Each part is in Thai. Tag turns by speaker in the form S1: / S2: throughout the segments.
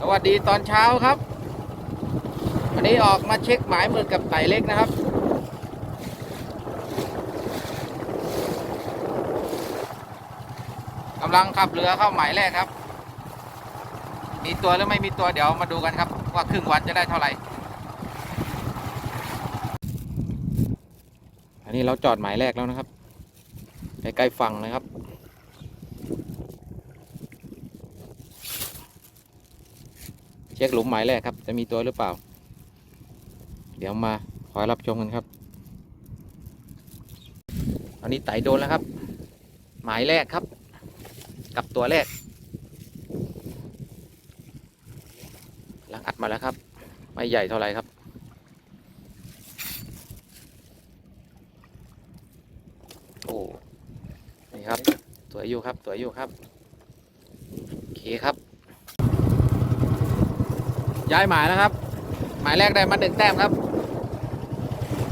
S1: สวัสดีตอนเช้าครับ วันนี้ออกมาเช็คหมายหมึกกับไต่เล็กนะครับ กำลังขับเรือเข้าหมายแรกครับ มีตัวหรือไม่มีตัวเดี๋ยวมาดูกันครับ ว่าครึ่งวันจะได้เท่าไหร่ อันนี้เราจอดหมายแรกแล้วนะครับใกล้ๆฝั่งนะครับ เช็คหลุมหมายแรกครับ จะมีตัวหรือเปล่า เดี๋ยวมาคอยรับชมกันครับ อันนี้ไต่โดนแล้วครับ หมายแรกครับ กับตัวแรกหลังอัดมาแล้วครับ ไม่ใหญ่เท่าไหร่ครับโอ้นี่ครับ สวยอยู่ครับ สวยอยู่ครับโอเคครับ ย้ายหมายแล้วครับ หมายแรกได้มาหนึ่งแต้มครับ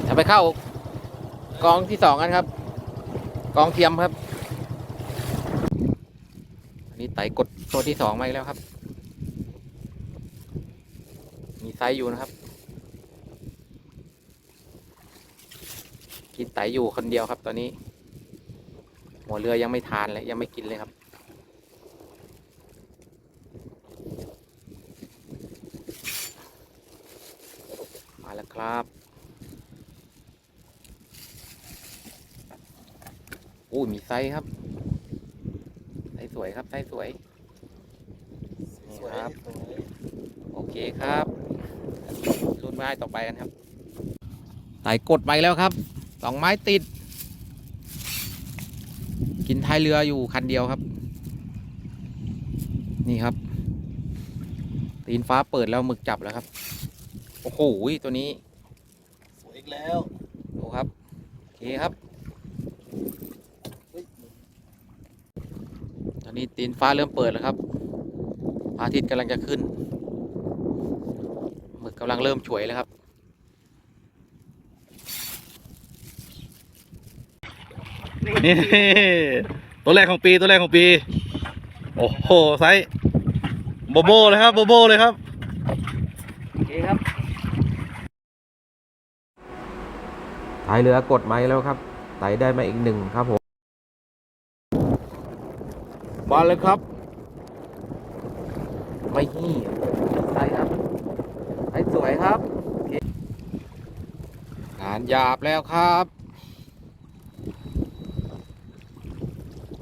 S1: จะไปเข้ากองที่สองกันครับ กองเทียมครับ อันนี้ไต่กดตัวที่สองมาอีกแล้วครับ มีไซส์อยู่นะครับ กินไต่อยู่คนเดียวครับ ตอนนี้ หัวเรือยังไม่ทานเลยยังไม่กินเลยครับ มาแล้ว ครับอู้มีไซส์ครับไซส์สวยครับไซส์สวยนี่ครับ โอเคครับรุ่นไม้ต่อไปกันครับไต่กดไปแล้วครับสองไม้ติด กินท้ายเรืออยู่คันเดียวครับ นี่ครับตีนฟ้าเปิดแล้วหมึกจับแล้วครับ โอ้โหตัวนี้
S2: สวยอีกแล้ว
S1: ดูครับ โอเคครับ
S2: เฮ้ย
S1: ตอนนี้ตีนฟ้าเริ่มเปิดแล้วครับพระอาทิตย์กำลังจะขึ้นหมึกกำลังเริ่มฉวยแล้วครับ
S2: นี่ตัวแรกของปีตัวแรกของปี โอ้โหไซส์โบโบเลยครับ โบโบเลยครับ
S1: โอเคครับ ท้ายเรือกดไม้แล้วครับ ไต่ได้มาอีกหนึ่งครับผมมาเลยครับ ไม่ขี้ใช่ครับใช้สวยครับ งานหยาบแล้วครับ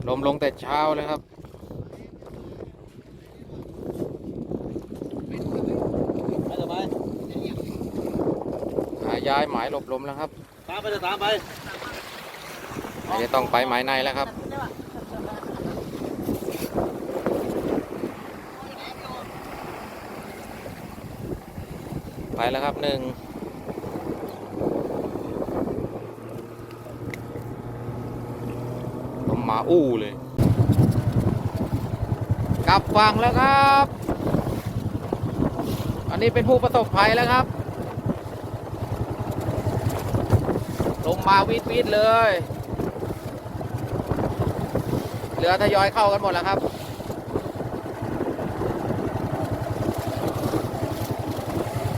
S1: ลมลงแต่เช้าเลยครับ
S2: ไปเถอไป
S1: หาย้ายหมายหลบลมแล้วครับา
S2: มไปเถอะตามไป
S1: ไม่ได้ต้องไปหมายในแล้วครับไปแล้วครับหนึ่งผมหมาอู้เลย กลับฝั่งแล้วครับ อันนี้เป็นผู้ประสบภัยแล้วครับ ลงมาวีดวีดเลยเรือทยอยเข้ากันหมดแล้วครับ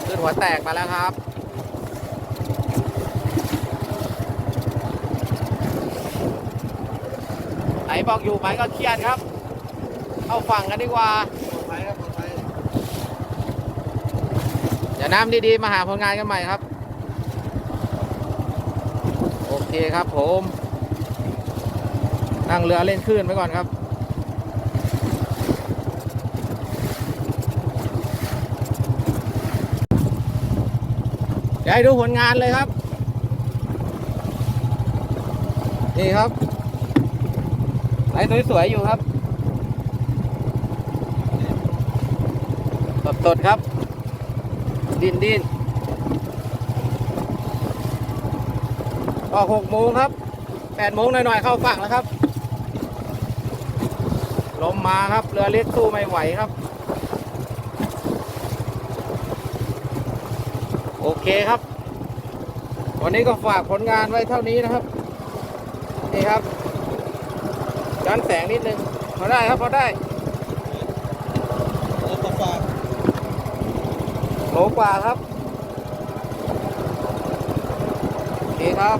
S1: ขึ้นหัวแตกมาแล้วครับไหนบอกอยู่ไหมก็เครียดครับ เข้าฝั่งกันดีกว่า
S2: ลอยครับลอดภัย
S1: เดี๋ยวน้ำดีๆ มาหาผลงานกันใหม่ครับ โอ เคครับผม นั่งเรือเล่นคลื่นไปก่อนครับ เดี๋ยวให้ดูผลงานเลยครับ นี่ครับไอ้สวยๆอยู่ครับ สดๆครับ ดินดิน ออกหกโมงครับแปดโมงหน่อยๆเข้าฝั่งแล้วครับลมมาครับเรือเล็กสู้ไม่ไหวครับ โอเคครับ วันนี้ก็ฝากผลงานไว้เท่านี้นะครับ นี่ครับย้อนแสงนิดนึงพอได้ครับพอได้
S2: แล้วก็ฝาก
S1: โลกว่าครับโอเคครับ